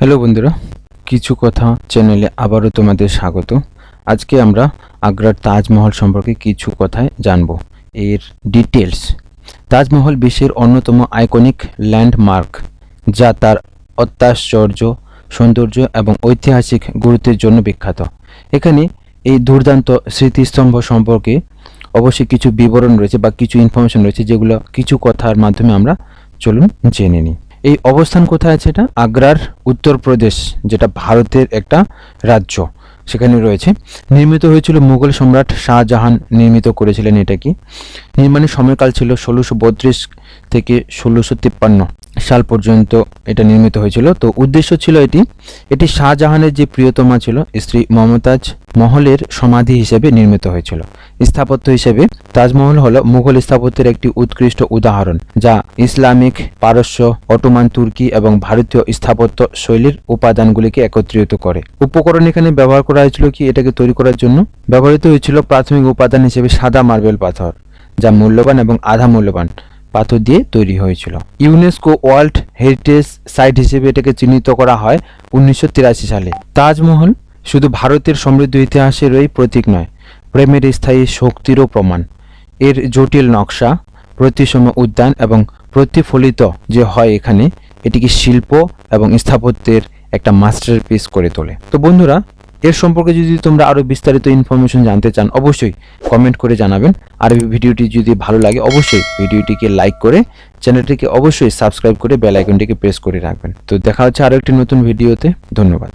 Hello বন্ধুরা, কিছু কথা চ্যানেলে আবারও তোমাদের স্বাগত। আজকে আমরা আগ্রার তাজমহল সম্পর্কে কিছু কথায় জানব। এর ডিটেলস তাজমহল বিশ্বের অন্যতম আইকনিক ল্যান্ডমার্ক যা তার অত্যাশ্চর্য, সৌন্দর্য এবং ঐতিহাসিক গুরুত্বের জন্য বিখ্যাত। এখানে এই দুর্দান্ত স্মৃতিস্তম্ভ সম্পর্কে অবশ্যই কিছু বিবরণ রয়েছে বা কিছু ইনফরমেশন রয়েছে যেগুলো কিছু কথার মাধ্যমে আমরা চলুন জেনে নিই। এই অবস্থান কোথায় আছে এটা? আগ্রার উত্তরপ্রদেশ যেটা ভারতের একটা রাজ্য। সেখানে রয়েছে। নির্মিত হয়েছিল মুঘল সম্রাট শাহজাহান, নির্মিত করেছিলেন এটা কি? নির্মাণের সময়কাল ছিল ষোলোশো বত্রিশ থেকে ষোলোশো তিপ্পান্ন সাল পর্যন্ত এটা নির্মিত হয়েছিল। তো উদ্দেশ্য ছিল এটি এটি শাহজাহানের যে প্রিয়তমা ছিল, স্ত্রী মমতাজ মহলের সমাধি হিসেবে নির্মিত হয়েছিল। স্থাপত্য হিসেবে, তাজমহল হল মুঘল স্থাপত্যের একটি উৎকৃষ্ট উদাহরণ, যা ইসলামিক, পারস্য, অটোমান তুর্কি এবং ভারতীয় স্থাপত্য শৈলীর উপাদানগুলিকে একত্রিত করে। উপকরণ এখানে ব্যবহার করা হয়েছিল কি, এটাকে তৈরি করার জন্য? ব্যবহৃত হয়েছিল প্রাথমিক উপাদান হিসেবে সাদা মার্বেল পাথর, যা মূল্যবান এবং আধা মূল্যবান পাথর দিয়ে তৈরি হয়েছিল। ইউনেস্কো ওয়ার্ল্ড হেরিটেজ সাইট হিসেবে এটাকে চিহ্নিত করা হয় উনিশশো তিরাশি সালে। তাজমহল শুধু ভারতের সমৃদ্ধ ইতিহাসেরই প্রতীক নয় প্রেমের স্থায়ী শক্তিরও প্রমাণ। এর জটিল নকশা, প্রতিসম উদ্যান এবং প্রতিফলিত যে হয় এখানে, এটিকে শিল্প এবং স্থাপত্যের একটা মাস্টারপিস করে তোলে। তো বন্ধুরা, এর সম্পর্কে যদি তোমরা আরও বিস্তারিত ইনফরমেশন জানতে চান, অবশ্যই কমেন্ট করে জানাবেন। আর ভিডিওটি যদি ভালো লাগে, অবশ্যই ভিডিওটিকে লাইক করে চ্যানেলটিকে অবশ্যই সাবস্ক্রাইব করে বেল আইকনটিকে প্রেস করে রাখবেন। তো দেখা হচ্ছে আরও একটি নতুন ভিডিওতে। ধন্যবাদ।